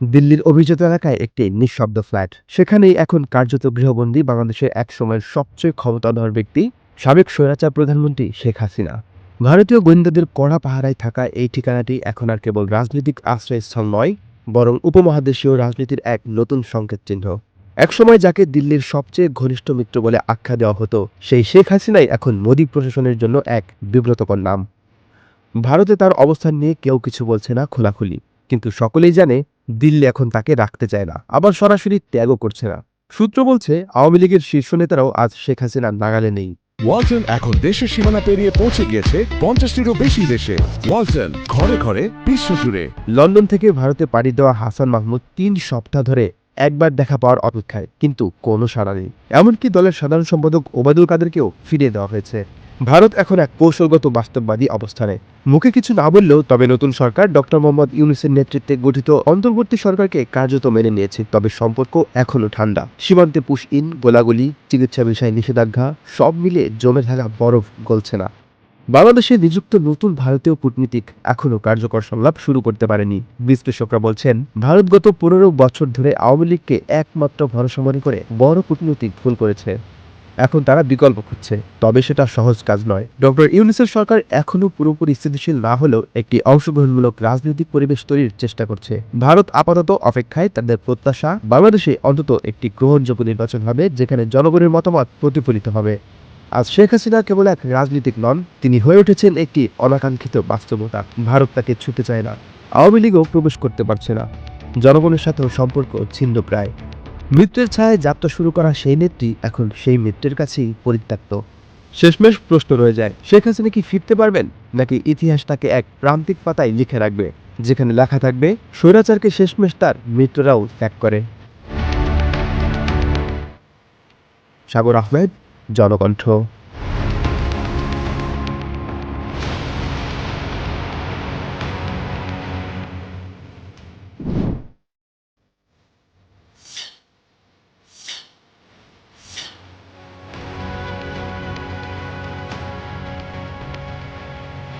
দিল্লির অভিজাত এলাকায় একটি নিঃশব্দ ফ্ল্যাট। সেখানেই এখন কার্যত গৃহবন্দী বাংলাদেশের এক সময়ের সবচেয়ে ক্ষমতাধর ব্যক্তি, সাবেক স্বৈরাচার প্রধানমন্ত্রী শেখ হাসিনা। ভারতীয় গোয়েন্দাদের কড়া পাহারায় থাকা এই ঠিকানাটি এখন আর কেবল রাজনৈতিক আশ্রয়স্থল নয়, বরং উপমহাদেশীয় রাজনীতির এক নতুন সংকেত চিহ্ন। একসময় যাকে দিল্লির সবচেয়ে ঘনিষ্ঠ মিত্র বলে আখ্যা দেওয়া হতো, সেই শেখ হাসিনাই এখন মোদী প্রশাসনের জন্য এক বিব্রতকর নাম। ভারতে তার অবস্থান নিয়ে কেউ কিছু বলছে না খোলাখুলি, কিন্তু সকলেই জানে দিল্লি এখন তাকে রাখতে চায় না আবার সরাসরি ত্যাগও করছে না। সূত্র বলছে আওয়ামী লীগের শীর্ষ নেতারাও আজ শেখ হাসিনার নাগালে নেই। ওয়ালটন এখন দেশের সীমানা পেরিয়ে পৌঁছে গিয়েছে পঞ্চাশটিরও বেশি দেশে। ওয়ালটন ঘরে ঘরে বিশ্বজুড়ে লন্ডন থেকে ভারতে পাড়ি দেওয়া হাসান মাহমুদ তিন সপ্তাহ ধরে একবার দেখা পাওয়ার অপেক্ষায় কিন্তু কোনো সাড়া নেই। এমনকি দলের সাধারণ সম্পাদক ওবায়দুল কাদেরকেও ফিরিয়ে দেওয়া হয়েছে। ভারত এখন এক কৌশলগত বাস্তববাদী অবস্থানে। মুখে কিছু না বললেও তবে নতুন সরকার ডক্টর মোহাম্মদ ইউনুসের নেতৃত্বে গঠিত অন্তর্বর্তী সরকারকে কার্যত মেনে নিয়েছে, তবে সম্পর্ক এখনও ঠান্ডা। সীমান্তে পুশ ইন, গোলাগুলি, চিকিৎসা বিষয়ে নিষেধাজ্ঞা, সব মিলে জমে থাকা বরফ গলছে না। বাংলাদেশে নিযুক্ত নতুন ভারতীয় কূটনীতিক এখনও কার্যকর সংলাপ শুরু করতে পারেনি। বিশ্লেষকরা বলছেন, ভারত গত পনেরো বছর ধরে আওয়ামী লীগকে একমাত্র ভরসা মনে করে বড় কূটনৈতিক ভুল করেছে। এখন তারা বিকল্প খুঁজছে, তবে সেটা সহজ কাজ নয়। ডক্টর ইউনিসের সরকার এখনও পুরোপুরি স্থিতিশীল না হলেও একটি অংশগ্রহণমূলক রাজনৈতিক পরিবেশ তৈরির চেষ্টা করছে। ভারত আপাতত অপেক্ষায় তাদের প্রত্যাশা, বাংলাদেশে অন্তত একটি গ্রহণযোগ্য নির্বাচন হবে, যেখানে জনগণের মতামত প্রতিফলিত হবে। আজ শেখ হাসিনা কেবল এক রাজনীতিক নন, তিনি হয়ে উঠেছেন একটি অনাকাঙ্ক্ষিত বাস্তবতা। ভারত তাকে ছুতে চায় না। আওয়ামী লীগও প্রবেশ করতে পারছে না। জনগণের সাথেও সম্পর্ক ছিন্ন প্রায় মিত্রের ছায়ায় যাত্রা শুরু করা সেই নেত্রী এখন সেই মৃত্যুর কাছেই পরিত্যক্ত। শেষমেশ প্রশ্ন রয়ে যায়, শেখ হাসিনা কি ফিরতে পারবেন? নাকি ইতিহাস তাকে এক প্রান্তিক পাতায় লিখে রাখবে, যেখানে লেখা থাকবে, স্বৈরাচারকে শেষমেশ তার মৃত্যুরাও ত্যাগ করে। সাগর আহমেদ, জনকণ্ঠ।